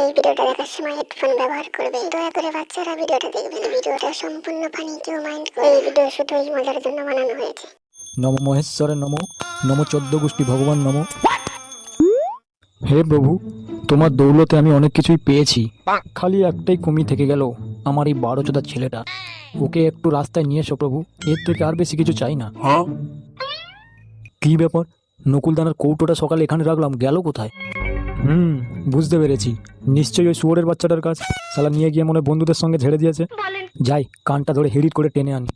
এই ভিডিওটা দেখার সময় হেডফোন ব্যবহার করবে দয়া করে বাচ্চারা ভিডিওটা দেখবেন। ভিডিওটা সম্পূর্ণ ফানি কেউ মাইন্ড করে এই ভিডিও শুধু এই মজার জন্য বানানো হয়েছে। নম মহেশ্বরে নম নম চোদ্দ গোষ্ঠী ভগবান নম। হে প্রভু তোমার দৌলতে আমি অনেক কিছুই পেয়েছি। খালি একটাই কমি থেকে গেল আমার এই বারো চোদার ছেলেটা। ওকে একটু রাস্তায় নিয়ে এসো প্রভু এর থেকে আর বেশি কিছু চাই না। কি ব্যাপার? নকুলদানার কৌটোটা সকালে এখানে রাখলাম গেল কোথায়? হুম বুঝতে পেরেছি। নিশ্চয়ই ওই শুয়োরের বাচ্চাটার কাজ। সালা নিয়ে গিয়ে মনে হয় বন্ধুদের সঙ্গে ঝেড়ে দিয়েছে। যাই কানটা ধরে হেরিট করে টেনে আনি।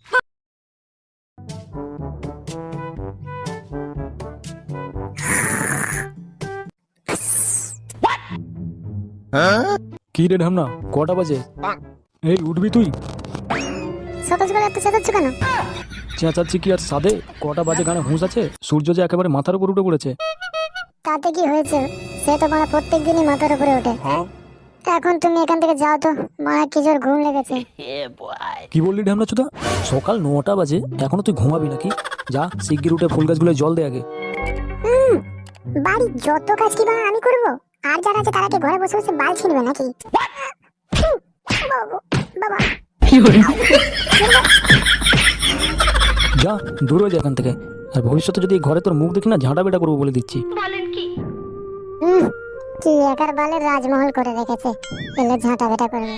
কি রে ঢামনা কটা বাজে? এই উঠবি তুই? সকাল সকাল এত চেঁচাচ্ছ কেন? চেঁচাচ্ছি কি আর সাদে? কটা বাজে গানে হুঁশ আছে? সূর্য যে একেবারে মাথার উপর উঠে পড়েছে। তাতে কি হয়েছে? সে তো মারা প্রত্যেক দিনই মাথার উপরে ওঠে। এখন তুমি এখান থেকে যাও তো মারা কি জোর ঘুম লেগেছে। কি বললি ঢামনা চুদা সকাল নটা বাজে এখনও তুই ঘুমাবি নাকি? যা শিগগির উঠে ফুল গাছগুলো জল দে আগে। বাড়ি যত কাজ কি বাবা আমি করব? আর যারা আছে তারা কি ঘরে বসে বসে বাল ছিনবে নাকি? যা দূর হয়ে যা এখান থেকে। আর ভবিষ্যতে যদি ঘরে তোর মুখ দেখি না ঝাঁটা বেটা করব বলে দিচ্ছি। হুম, কি রাজমহল করে রেখেছে? এলে ঝাঁটা বেটা করবে।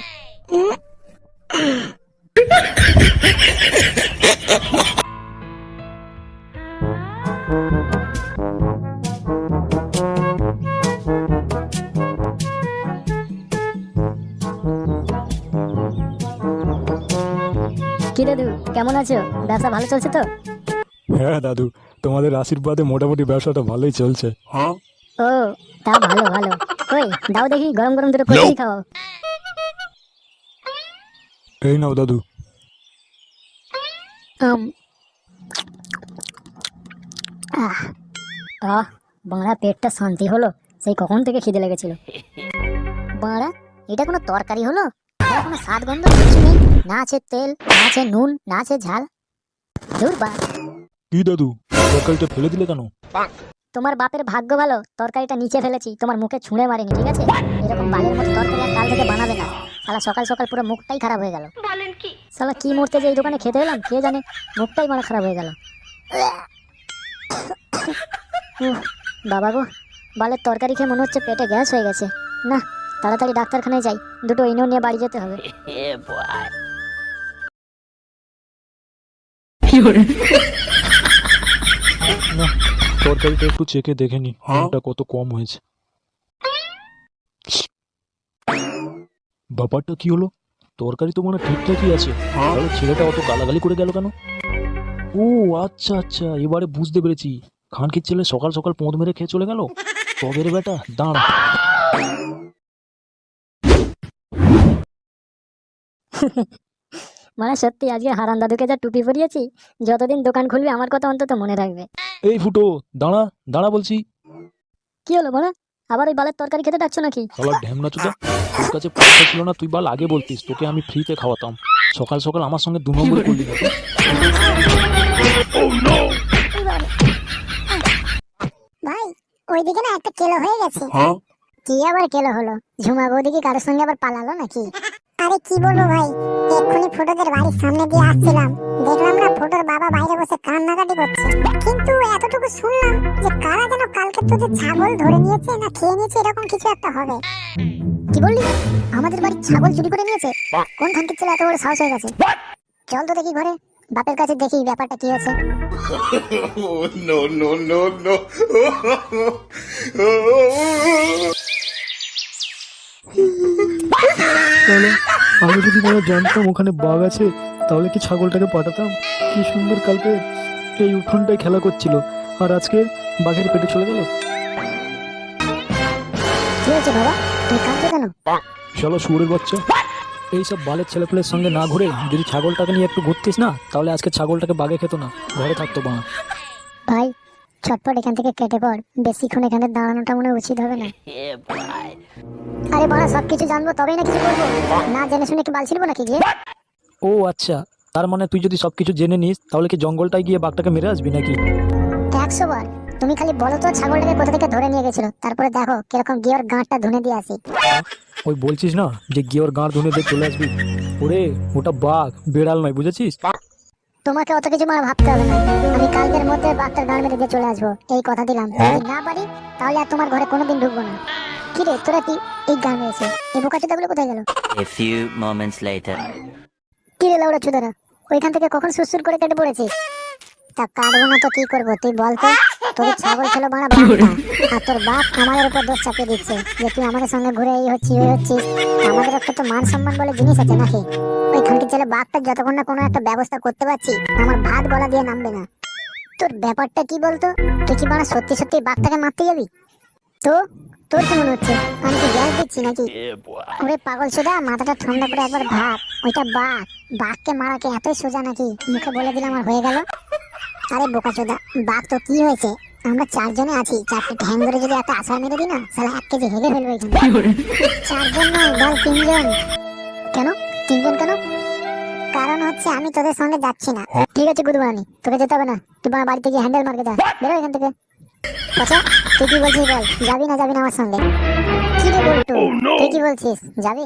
কি দাদু কেমন আছো? ব্যবসা ভালো চলছে তো? হ্যাঁ দাদু তোমাদের আশীর্বাদে মোটামুটি ব্যবসাটা ভালোই চলছে। ও তা ভালো ভালো। কই দাও দেখি গরম গরম দুটো কচুরি খাও। এই নাও দাদু। আম। আহ আহ বাঁড়া পেটটা শান্তি হলো? সেই কখন থেকে খিদে লেগেছিল? বাঁড়া এটা কোনো তরকারি হলো? এটা কোনো স্বাদ গন্ধ কিছু নেই। না আছে তেল না আছে নুন না আছে ঝাল। দূর বা কি দাদু? তরকারিটা ফেলে দিলে কেন? তোমার বাপের ভাগ্য ভালো তরকারিটা নিচে ফেলেছি তোমার মুখে ছুঁড়ে মারিনি ঠিক আছে? এরকম বালের মতো তরকারি আর কাল থেকে বানাবে না। শালা সকাল সকাল পুরো মুখটাই খারাপ হয়ে গেল। শালা কি মুহূর্তে যে এই দোকানে খেতে এলাম কে জানে? মুখটাই মানে খারাপ হয়ে গেল। বাবা গো বালের তরকারি খেয়ে মনে হচ্ছে পেটে গ্যাস হয়ে গেছে। না তাড়াতাড়ি ডাক্তারখানায় যাই দুটো ইনো নিয়ে বাড়ি যেতে হবে। তরকারিটা একটু চেকে দেখে নি নুনটা কত কম হয়েছে। ব্যাপারটা কি হলো? তরকারি তো মনে হয় ঠিকঠাকই আছে। তাহলে ছেলেটা অত গালাগালি করে গেল কেন? ও আচ্ছা আচ্ছা এবারে বুঝতে পেরেছি। খানকির ছেলে সকাল সকাল পোঁদ মেরে খেয়ে চলে গেল? তবে রে বেটা দাঁড়া। মানে সত্যি আজকে হারান দাদুকে যা টুপি পরিয়েছি যতদিন দোকান খুলবে আমার কথা অন্তত মনে রাখবে। এই ফুটো দাঁড়া দাঁড়া বলছি। কি হলো বলো? আবার ওই বালের তরকারি খেতে ডাকছো নাকি? শালা ঢ্যামনা চুদা তোর কাছে পয়সা ছিল না তুই বাল আগে বলতিস তোকে আমি ফ্রিতে খাওয়াতাম। সকাল সকাল আমার সঙ্গে দু নম্বর করলি না। ভাই ওইদিকে না একটা কেলো হয়ে গেছে। কি আবার কেলো হলো? ঝুমা বৌদি কি কারোর সঙ্গে আবার পালালো নাকি? আরে কি বলব ভাই এক্ষুনি ফটোদের বাড়ির সামনে দিয়ে আসছিলাম। দেখলাম না ফটোর বাবা বাইরে বসে কান্নাকাটি করছে। কিন্তু এতটুকু শুনলাম যে কারা যেন কালকে তোদের ছাগল ধরে নিয়েছে না খেয়ে নিয়েছে এরকম কিছু একটা হবে। কি বললি? আমাদের বাড়ির ছাগল চুরি করে নিয়েছে? কোন খানকির ছেলে এত বড় সাহস হয়ে গেছে? চল তো দেখি ঘরে। বাপের কাছে দেখি ব্যাপারটা কি হয়েছে। No, no, no, no. আমি যদি না জানতাম ওখানে বাঘ আছে তাহলে কি ছাগলটাকে পাঠাতাম? কি সুন্দর কালকে এই উঠোনটায় খেলা করছিল। আর আজকে বাঘের পেটে চলে গেল? কি হয়েছে বাবা? তুমি কাঁদছো কেন? চলো শুয়োরের বাচ্চা। এইসব বালের ছেলেপুলের সঙ্গে না ঘুরে যদি ছাগলটাকে নিয়ে একটু ঘুরতিস না তাহলে আজকে ছাগলটাকে বাঘে খেত না। ঘরে থাকতো বাঁ। ভাই ছটপট এখান থেকে কেটে পড়। বেশিক্ষণ এখানে দাঁড়ানোটা মনে উচিত হবে না। আরে বড়া সব কিছু জানব তবেই না কিছু করব। না জেনে শুনে কি বাল ছিড়বো নাকি গিয়ে? ও আচ্ছা। তার মানে তুই যদি সবকিছু জেনে নিস তাহলে কি জঙ্গলটায় গিয়ে বাঘটাকে মেরে আসবি নাকি? একশো বার তুমি খালি বলো তো ছাগলটাকে কোথা থেকে ধরে নিয়ে গেছিল। তারপরে দেখো কীরকম গিয়ে ওর গাঁটটা ধুনে দিয়ে আসি ওই বলছিস না যে গিয়ে ওর গাঁড় ধুনে দিয়ে চলে আসবি? ওরে ওটা বাঘ বেড়াল নয় বুঝেছিস? তোমাকে অত কিছু মানে ভাবতে হবে না। আমি কালকের মধ্যে বাঘটার গান মেরে দিয়ে চলে আসব এই কথা দিলাম। যদি না পারি তাহলে আর তোমার ঘরে কোনোদিন ঢুকবো না। কি রে তোরা কি এই গান মেরেছে এই বোকা চোদাগুলো কোথায় গেল? A few moments later. লাউড়া ওইখান থেকে কখন সুসুর করে কেটে পড়েছিস? তা কাটবো না তো কি করব? তুই তোর ছাগল ছিল আর তোর বাপ আমাদের উপর দোষ চাপিয়ে দিচ্ছে যে তুই আমাদের সঙ্গে ঘুরে এই হচ্ছিস, ওই আমাদের একটা তো মান সম্মান বলে জিনিস আছে নাকি? ওই ছেলে বাঘটা যতক্ষণ না কোনো একটা ব্যবস্থা করতে পারছি, আমার ভাত গলা দিয়ে নামবে না। তোর ব্যাপারটা কি বলতো? তুই কি বাড়া সত্যি সত্যি বাঘটাকে মারতে যাবি? তো? তোর কি মনে হচ্ছে? আমি কি গ্যাস দিচ্ছি নাকি? ওরে পাগল সোজা মাথাটা ঠান্ডা করে একবার ভাব। ওইটা বাঘ। বাঘকে মারা কি এতই সোজা নাকি? মুখে বলে দিলে আমার হয়ে গেল। আরে বোকা বাঘ তো কি হয়েছে? আমরা চারজনে আছি। চারটে ঠ্যাং ধরে যদি একটা আছাড় মেরে দিই না সালা এক কেজি হেগে ফেলব এখানে চারজন নয় বল তিনজন। কেন? তিনজন কেন? কারণ হচ্ছে আমি তোদের সঙ্গে যাচ্ছি না। ঠিক আছে গুদমানি তোকে যেতে হবে না। তুই আমার বাড়ি থেকে হ্যান্ডেল মার্কে যা। বেরো এখান থেকে। আচ্ছা তুই কি বলছিস বল? যাবি না যাবি না আমার সঙ্গে? কি রে বলটু তুই কি বলছিস? যাবি?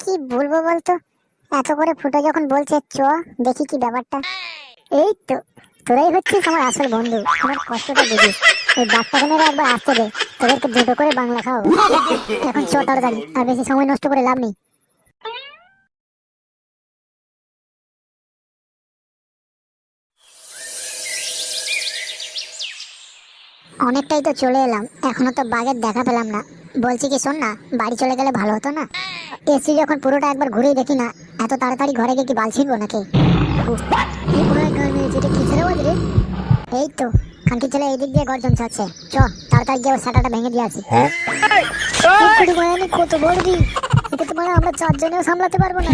কি বলব বলতো? এত করে ফুটো যখন বলছে চ দেখি কি ব্যাপারটা। এই তো তোরাই হচ্ছিস আমার আসল বন্ধু। আমার কষ্টটা বুঝিস। ওই বাচ্চাকে মেরে একবার আসতে দে। তোদেরকে দুটো করে বাংলা খাও এখন চ তাড়াতাড়ি। আর বেশি সময় নষ্ট করে লাভ নেই। অনেকটাই তো চলে এলাম। এখনও তো বাঘের দেখা পেলাম না। বলছি কি শোন না বাড়ি চলে গেলে ভালো হতো না? এসি যখন পুরোটা একবার ঘুরেই দেখি না এত তাড়াতাড়ি ঘরে গিয়ে কি বাল ছিড়বো নাকি? এই? এই তো খানকি ছেলে এইদিক দিয়ে গর্জন ছাড়ছে। চ তাড়াতাড়ি গিয়ে শাটাটা ভেঙে দিয়ে আসি। এই মায়ানি কত বড় দি এটা তো মানে আমরা চারজনেও সামলাতে পারব না।